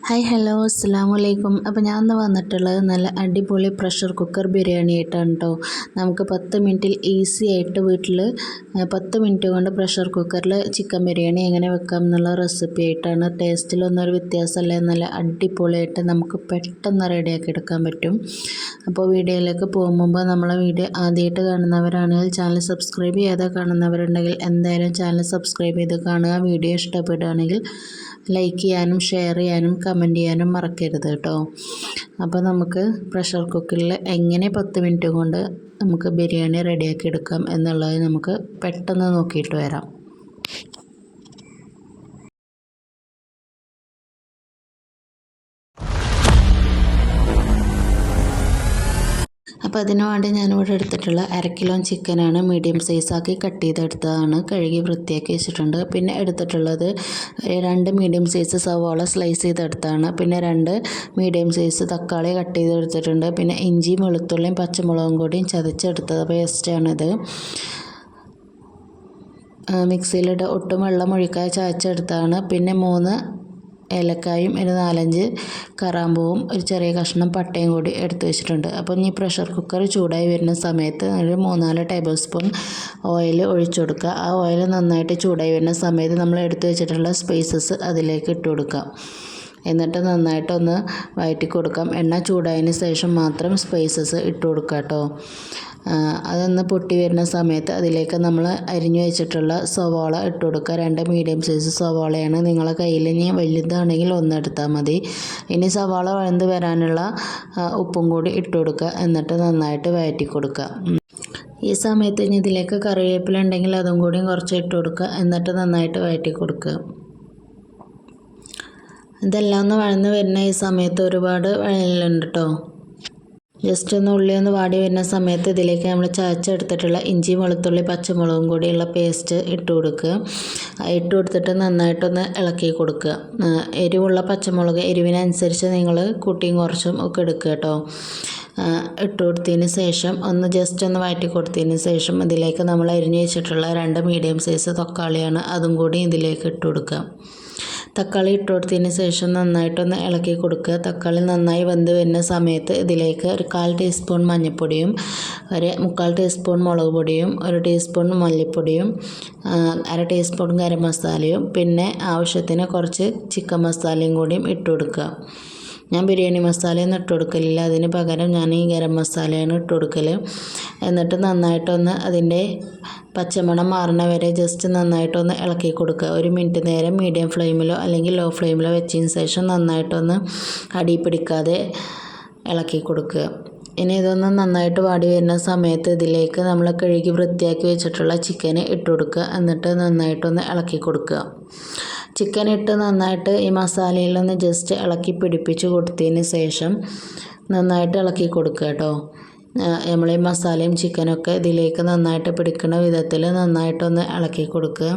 Hi hello അസ്സാം വലൈക്കും അപ്പോൾ ഞാൻ ഇന്ന് വന്നിട്ടുള്ളത് നല്ല അടിപൊളി പ്രഷർ കുക്കർ ബിരിയാണി ആയിട്ടാണ് കേട്ടോ നമുക്ക് പത്ത് മിനിറ്റിൽ ഈസി ആയിട്ട് വീട്ടിൽ പത്ത് മിനിറ്റ് കൊണ്ട് പ്രഷർ കുക്കറിൽ ചിക്കൻ ബിരിയാണി എങ്ങനെ വെക്കാം എന്നുള്ള റെസിപ്പി ആയിട്ടാണ്. ടേസ്റ്റിലൊന്നൊരു വ്യത്യാസമല്ല. നല്ല അടിപൊളിയായിട്ട് നമുക്ക് പെട്ടെന്ന് റെഡിയാക്കി എടുക്കാൻ പറ്റും. അപ്പോൾ വീഡിയോയിലേക്ക് പോകുമ്പോൾ നമ്മളെ വീഡിയോ ആദ്യമായിട്ട് കാണുന്നവരാണെങ്കിൽ ചാനൽ സബ്സ്ക്രൈബ് ചെയ്യാതെ കാണുന്നവരുണ്ടെങ്കിൽ എന്തായാലും ചാനൽ സബ്സ്ക്രൈബ് ചെയ്ത് കാണുക. വീഡിയോ ഇഷ്ടപ്പെടുകയാണെങ്കിൽ ലൈക്ക് ചെയ്യാനും ഷെയർ ചെയ്യാനും കമന്റ് ചെയ്യാനും മറക്കരുത് കേട്ടോ. അപ്പോൾ നമുക്ക് പ്രഷർ കുക്കറിൽ എങ്ങനെ പത്ത് മിനിറ്റ് കൊണ്ട് നമുക്ക് ബിരിയാണി റെഡിയാക്കി എടുക്കാം എന്നുള്ളത് നമുക്ക് പെട്ടെന്ന് നോക്കിയിട്ട് വരാം. അപ്പോൾ അതിന് വേണ്ടി ഞാനിവിടെ എടുത്തിട്ടുള്ള അര കിലോ ചിക്കനാണ് മീഡിയം സൈസാക്കി കട്ട് ചെയ്തെടുത്തതാണ്. കഴുകി വൃത്തിയാക്കി വെച്ചിട്ടുണ്ട്. പിന്നെ എടുത്തിട്ടുള്ളത് രണ്ട് മീഡിയം സൈസ് സവാള സ്ലൈസ് ചെയ്തെടുത്താണ്. പിന്നെ രണ്ട് മീഡിയം സൈസ് തക്കാളി കട്ട് ചെയ്തെടുത്തിട്ടുണ്ട്. പിന്നെ ഇഞ്ചിയും വെളുത്തുള്ളിയും പച്ചമുളകും കൂടിയും ചതച്ചെടുത്ത പേസ്റ്റാണിത് മിക്സിയിലിട്ട് ഒട്ടും വെള്ളം ഒഴിക്കാതെ ചതച്ചെടുത്താണ്. പിന്നെ മൂന്ന് ഏലക്കായും ഒരു നാലഞ്ച് കറാമ്പൂവും ഒരു ചെറിയ കഷ്ണം പട്ടയും കൂടി എടുത്തു വെച്ചിട്ടുണ്ട്. അപ്പോൾ ഇനി പ്രഷർ കുക്കർ ചൂടായി വരുന്ന സമയത്ത് ഒരു മൂന്നാൽ ടേബിൾ സ്പൂൺ ഓയിൽ ഒഴിച്ചു കൊടുക്കുക. ആ ഓയിൽ നന്നായിട്ട് ചൂടായി വരുന്ന സമയത്ത് നമ്മൾ എടുത്തു വെച്ചിട്ടുള്ള സ്പൈസസ് അതിലേക്ക് ഇട്ട് കൊടുക്കാം എന്നിട്ട് നന്നായിട്ടൊന്ന് വഴറ്റി കൊടുക്കാം എണ്ണ ചൂടായതിന് ശേഷം മാത്രം സ്പൈസസ് ഇട്ട് കൊടുക്കുക കേട്ടോ. അതൊന്ന് പൊട്ടി വരുന്ന സമയത്ത് അതിലേക്ക് നമ്മൾ അരിഞ്ഞു വെച്ചിട്ടുള്ള സവാള ഇട്ട് കൊടുക്കുക. രണ്ട് മീഡിയം സൈസ് സവാളയാണ്. നിങ്ങളെ കയ്യിൽ ഇനി വലുതാണെങ്കിൽ ഒന്ന് എടുത്താൽ മതി. ഇനി സവാള വഴന്ന് വരാനുള്ള ഉപ്പും കൂടി ഇട്ട് കൊടുക്കുക. എന്നിട്ട് നന്നായിട്ട് വഴറ്റി കൊടുക്കുക ഈ സമയത്ത് ഇനി ഇതിലേക്ക് കറിവേപ്പില ഉണ്ടെങ്കിൽ അതും കൂടി കുറച്ച് ഇട്ട് കൊടുക്കുക. എന്നിട്ട് നന്നായിട്ട് വഴറ്റി കൊടുക്കുക ഇതെല്ലാം ഒന്ന് വഴന്ന് വരുന്ന ഈ സമയത്ത് ഒരുപാട് വഴലുണ്ട് കേട്ടോ ജസ്റ്റ് ഒന്ന് ഉള്ളി ഒന്ന് വാടി വരുന്ന സമയത്ത് ഇതിലേക്ക് നമ്മൾ ചതച്ചെടുത്തിട്ടുള്ള ഇഞ്ചി വെളുത്തുള്ളി പച്ചമുളകും കൂടിയുള്ള പേസ്റ്റ് ഇട്ട് കൊടുക്കുക. ഇട്ട് കൊടുത്തിട്ട് നന്നായിട്ടൊന്ന് ഇളക്കി കൊടുക്കുക. എരിവുള്ള പച്ചമുളക് എരിവിനനുസരിച്ച് നിങ്ങൾ കൂട്ടിയും കുറച്ചും ഒക്കെ എടുക്കുക കേട്ടോ. ഇട്ട് കൊടുത്തതിന് ശേഷം ഒന്ന് ജസ്റ്റ് ഒന്ന് വഴറ്റി കൊടുത്തതിന് ശേഷം ഇതിലേക്ക് നമ്മൾ അരിഞ്ഞു വെച്ചിട്ടുള്ള രണ്ട് മീഡിയം സൈസ് തക്കാളിയാണ് അതും കൂടി ഇതിലേക്ക് ഇട്ട് കൊടുക്കുക. തക്കാളി ഇട്ട് കൊടുത്തതിന് ശേഷം നന്നായിട്ടൊന്ന് ഇളക്കി കൊടുക്കുക. തക്കാളി നന്നായി വെന്ത് വരുന്ന സമയത്ത് ഇതിലേക്ക് ഒരു കാൽ ടീസ്പൂൺ മഞ്ഞൾപ്പൊടിയും ഒരു മുക്കാൽ ടീസ്പൂൺ മുളക് പൊടിയും ഒരു ടീസ്പൂൺ മല്ലിപ്പൊടിയും അര ടീസ്പൂൺ ഗരം മസാലയും പിന്നെ ആവശ്യത്തിന് കുറച്ച് ചിക്കൻ മസാലയും കൂടിയും ഇട്ട് കൊടുക്കുക ഞാൻ ബിരിയാണി മസാലയൊന്നും ഇട്ട് കൊടുക്കലില്ല. അതിന് പകരം ഞാൻ ഈ ഗരം മസാലയാണ് ഇട്ട് കൊടുക്കൽ എന്നിട്ട് നന്നായിട്ടൊന്ന് അതിന്റെ പച്ചമണം മാറണ വരെ ജസ്റ്റ് നന്നായിട്ടൊന്ന് ഇളക്കി കൊടുക്കുക. ഒരു മിനിറ്റ് നേരം മീഡിയം ഫ്ലെയിമിലോ അല്ലെങ്കിൽ ലോ ഫ്ലെയിമിലോ വെച്ചതിന് ശേഷം നന്നായിട്ടൊന്ന് അടി പിടിക്കാതെ ഇളക്കി കൊടുക്കുക. ഇനി ഇതൊന്ന് നന്നായിട്ട് വാടി വരുന്ന സമയത്ത് ഇതിലേക്ക് നമ്മൾ കഴുകി വൃത്തിയാക്കി വെച്ചിട്ടുള്ള ചിക്കന് ഇട്ട് കൊടുക്കുക. എന്നിട്ട് നന്നായിട്ടൊന്ന് ഇളക്കി കൊടുക്കുക. ചിക്കൻ ഇട്ട് നന്നായിട്ട് ഈ മസാലയിലൊന്ന് ജസ്റ്റ് ഇളക്കി പിടിപ്പിച്ച് കൊടുത്തതിന് ശേഷം നന്നായിട്ട് ഇളക്കി കൊടുക്കുക കേട്ടോ നമ്മൾ ഈ മസാലയും ചിക്കനൊക്കെ ഇതിലേക്ക് നന്നായിട്ട് പിടിക്കുന്ന വിധത്തിൽ നന്നായിട്ടൊന്ന് ഇളക്കി കൊടുക്കുക.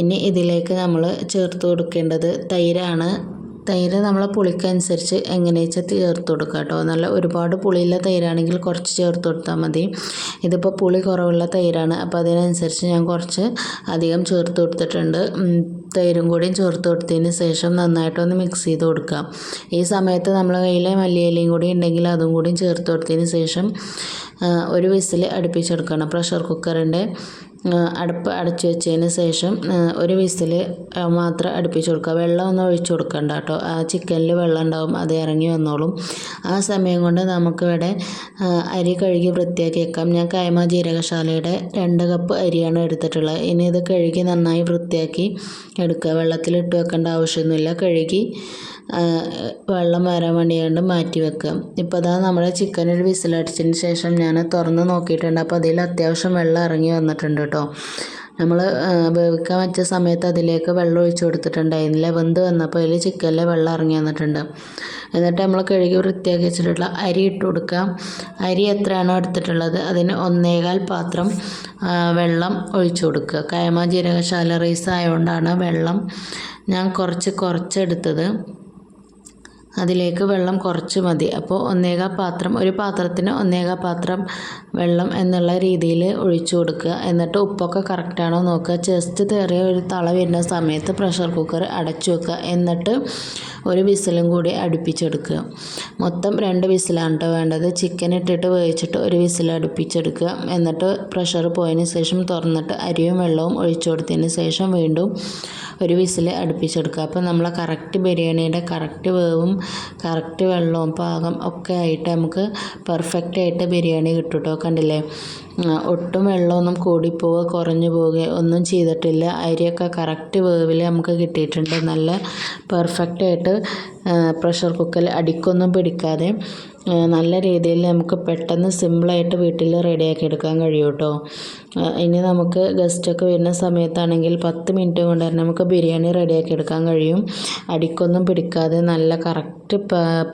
ഇനി ഇതിലേക്ക് നമ്മൾ ചേർത്ത് കൊടുക്കേണ്ടത് തൈരാണ്. തൈര് നമ്മൾ പുളിക്കനുസരിച്ച് എങ്ങനെ വെച്ചാൽ ചേർത്ത് കൊടുക്കുക കേട്ടോ. നല്ല ഒരുപാട് പുളിയുള്ള തൈരാണെങ്കിൽ കുറച്ച് ചേർത്ത് കൊടുത്താൽ മതി. ഇതിപ്പോൾ പുളി കുറവുള്ള തൈരാണ്. അപ്പോൾ അതിനനുസരിച്ച് ഞാൻ കുറച്ച് അധികം ചേർത്ത് കൊടുത്തിട്ടുണ്ട്. തൈരും കൂടിയും ചേർത്ത് കൊടുത്തതിന് ശേഷം നന്നായിട്ടൊന്ന് മിക്സ് ചെയ്ത് കൊടുക്കാം ഈ സമയത്ത് നമ്മൾ കയ്യിലെ മല്ലിയിലയും കൂടി ഉണ്ടെങ്കിൽ അതും കൂടിയും ചേർത്ത് കൊടുത്തതിന് ശേഷം ഒരു വിസിൽ അടുപ്പിച്ചെടുക്കണം പ്രഷർ കുക്കറിന്റെ അടുപ്പ് അടച്ചു വെച്ചതിന് ശേഷം ഒരു വിസിൽ മാത്രം അടുപ്പിച്ച് കൊടുക്കുക. വെള്ളം ഒന്നും ഒഴിച്ചു കൊടുക്കണ്ട കേട്ടോ. ആ ചിക്കനിൽ വെള്ളം ഉണ്ടാവും അത് ഇറങ്ങി വന്നോളും. ആ സമയം കൊണ്ട് നമുക്കിവിടെ അരി കഴുകി വൃത്തിയാക്കി വെക്കാം. ഞാൻ കൈമ ജീരകശാലയുടെ രണ്ട് കപ്പ് അരിയാണ് എടുത്തിട്ടുള്ളത്. ഇനി ഇത് കഴുകി നന്നായി വൃത്തിയാക്കി എടുക്കുക. വെള്ളത്തിലിട്ട് വെക്കേണ്ട ആവശ്യമൊന്നുമില്ല. കഴുകി വെള്ളം വരാൻ വേണ്ടിയാണ്ട് മാറ്റി വെക്കുക. ഇപ്പോൾ അതാ നമ്മുടെ ചിക്കൻ ഒരു വിസിലടിച്ചതിന് ശേഷം ഞാൻ തുറന്ന് നോക്കിയിട്ടുണ്ട്. അപ്പോൾ അതിൽ അത്യാവശ്യം വെള്ളം ഇറങ്ങി വന്നിട്ടുണ്ട് കേട്ടോ. നമ്മൾ വേവിക്കാൻ വെച്ച സമയത്ത് അതിലേക്ക് വെള്ളം ഒഴിച്ചു കൊടുത്തിട്ടുണ്ടായിരുന്നില്ല. വെന്ത് വന്നപ്പോൾ അതിൽ ചിക്കനിലെ വെള്ളം ഇറങ്ങി വന്നിട്ടുണ്ട്. എന്നിട്ട് നമ്മൾ കഴുകി വൃത്തിയാക്കി വെച്ചിട്ടുള്ള അരി ഇട്ട് കൊടുക്കുക അരി എത്രയാണോ എടുത്തിട്ടുള്ളത് അതിന് ഒന്നേകാൽ പാത്രം വെള്ളം ഒഴിച്ചു കൊടുക്കുക. കയമ ജീരകശാല റൈസ് ആയതുകൊണ്ടാണ് വെള്ളം ഞാൻ കുറച്ച് കുറച്ചെടുത്തത് അതിലേക്ക് വെള്ളം കുറച്ച് മതി. അപ്പോൾ ഒന്നേകാ പാത്രം ഒരു പാത്രത്തിന് ഒന്നേകാ പാത്രം വെള്ളം എന്നുള്ള രീതിയിൽ ഒഴിച്ചു കൊടുക്കുക. എന്നിട്ട് ഉപ്പൊക്കെ കറക്റ്റാണോ നോക്കുക. ജസ്റ്റ് തേറിയ ഒരു തള വരുന്ന സമയത്ത് പ്രഷർ കുക്കർ അടച്ചു വെക്കുക. എന്നിട്ട് ഒരു വിസിലും കൂടി അടുപ്പിച്ചെടുക്കുക. മൊത്തം രണ്ട് വിസിലാണ് കേട്ടോ വേണ്ടത്. ചിക്കൻ ഇട്ടിട്ട് വേവിച്ചിട്ട് ഒരു വിസിൽ അടുപ്പിച്ചെടുക്കുക. എന്നിട്ട് പ്രഷർ പോയതിന് ശേഷം തുറന്നിട്ട് അരിയും വെള്ളവും ഒഴിച്ചു കൊടുത്തതിന് ശേഷം വീണ്ടും ഒരു വിസിൽ അടുപ്പിച്ചെടുക്കുക. അപ്പോൾ നമ്മളെ കറക്റ്റ് ബിരിയാണിയുടെ കറക്റ്റ് വേവും കറക്റ്റ് വെള്ളവും പാകം ഒക്കെ ആയിട്ട് നമുക്ക് പെർഫെക്റ്റ് ആയിട്ട് ബിരിയാണി കിട്ടും കേട്ടോ കണ്ടില്ലേ? ഒട്ടും വെള്ളമൊന്നും കൂടിപ്പോവുക കുറഞ്ഞു പോവുക ഒന്നും ചെയ്തിട്ടില്ല. അരിയൊക്കെ കറക്റ്റ് വേവിൽ നമുക്ക് കിട്ടിയിട്ടുണ്ട്. നല്ല പെർഫെക്റ്റ് ആയിട്ട് പ്രഷർ കുക്കറിൽ അടിക്കൊന്നും പിടിക്കാതെ നല്ല രീതിയിൽ നമുക്ക് പെട്ടെന്ന് സിമ്പിളായിട്ട് വീട്ടിൽ റെഡിയാക്കി എടുക്കാൻ കഴിയും കേട്ടോ. ഇനി നമുക്ക് ഗസ്റ്റൊക്കെ വരുന്ന സമയത്താണെങ്കിൽ പത്ത് മിനിറ്റ് കൊണ്ട് തന്നെ നമുക്ക് ബിരിയാണി റെഡിയാക്കി എടുക്കാൻ കഴിയും. അടിക്കൊന്നും പിടിക്കാതെ നല്ല കറക്റ്റ്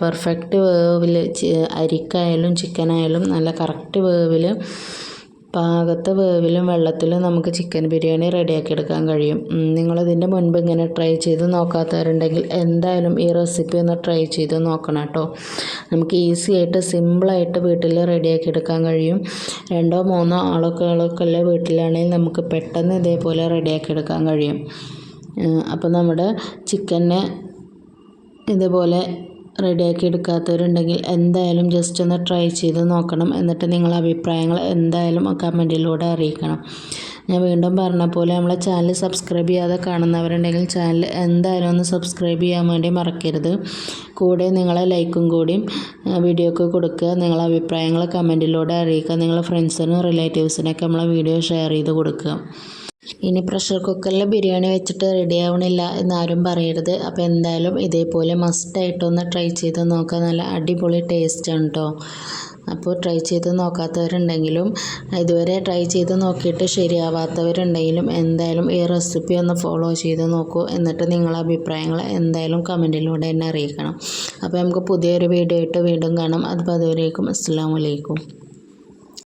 പെർഫെക്റ്റ് വേവിൽ അരിക്കായാലും ചിക്കനായാലും നല്ല കറക്റ്റ് വേവിൽ പാകത്തെ വേവിലും വെള്ളത്തിലും നമുക്ക് ചിക്കൻ ബിരിയാണി റെഡിയാക്കി എടുക്കാൻ കഴിയും. നിങ്ങളിതിന്റെ മുൻപ് ഇങ്ങനെ ട്രൈ ചെയ്ത് നോക്കാത്തവരുണ്ടെങ്കിൽ എന്തായാലും ഈ റെസിപ്പി ഒന്ന് ട്രൈ ചെയ്ത് നോക്കണം കേട്ടോ. നമുക്ക് ഈസി ആയിട്ട് സിമ്പിളായിട്ട് വീട്ടിൽ റെഡിയാക്കി എടുക്കാൻ കഴിയും. രണ്ടോ മൂന്നോ ആളൊക്കെ ഉള്ള വീട്ടിലാണെങ്കിൽ നമുക്ക് പെട്ടെന്ന് ഇതേപോലെ റെഡിയാക്കി എടുക്കാൻ കഴിയും. അപ്പോൾ നമ്മുടെ ചിക്കനെ ഇതുപോലെ റെഡിയാക്കി എടുക്കാത്തവരുണ്ടെങ്കിൽ എന്തായാലും ജസ്റ്റ് ഒന്ന് ട്രൈ ചെയ്ത് നോക്കണം. എന്നിട്ട് നിങ്ങളുടെ അഭിപ്രായങ്ങൾ എന്തായാലും കമന്റിലൂടെ അറിയിക്കണം. ഞാൻ വീണ്ടും പറഞ്ഞ പോലെ നമ്മളെ ചാനൽ സബ്സ്ക്രൈബ് ചെയ്യാതെ കാണുന്നവരുണ്ടെങ്കിൽ ചാനൽ എന്തായാലും ഒന്ന് സബ്സ്ക്രൈബ് ചെയ്യാൻ വേണ്ടി മറക്കരുത്. കൂടെ നിങ്ങളെ ലൈക്കും കൂടിയും വീഡിയോക്ക് കൊടുക്കുക. നിങ്ങളെ അഭിപ്രായങ്ങൾ കമന്റിലൂടെ അറിയിക്കുക. നിങ്ങളെ ഫ്രണ്ട്സിനും റിലേറ്റീവ്സിനൊക്കെ നമ്മളെ വീഡിയോ ഷെയർ ചെയ്ത് കൊടുക്കുക. ഇനി പ്രഷർ കുക്കറിൽ ബിരിയാണി വെച്ചിട്ട് റെഡി ആവണില്ല എന്നാരും പറയരുത്. അപ്പോൾ എന്തായാലും ഇതേപോലെ മസ്റ്റായിട്ടൊന്ന് ട്രൈ ചെയ്ത് നോക്കുക നല്ല അടിപൊളി ടേസ്റ്റ് ആണ് കേട്ടോ അപ്പോൾ ട്രൈ ചെയ്ത് നോക്കാത്തവരുണ്ടെങ്കിലും ഇതുവരെ ട്രൈ ചെയ്ത് നോക്കിയിട്ട് ശരിയാവാത്തവരുണ്ടെങ്കിലും എന്തായാലും ഈ റെസിപ്പി ഒന്ന് ഫോളോ ചെയ്ത് നോക്കൂ. എന്നിട്ട് നിങ്ങളെ അഭിപ്രായങ്ങൾ എന്തായാലും കമന്റിലൂടെ എന്നെ അറിയിക്കണം. അപ്പോൾ നമുക്ക് പുതിയൊരു വീഡിയോ ആയിട്ട് വീണ്ടും കാണാം. അത് അതുവരേക്കും അസ്സാം വലൈക്കും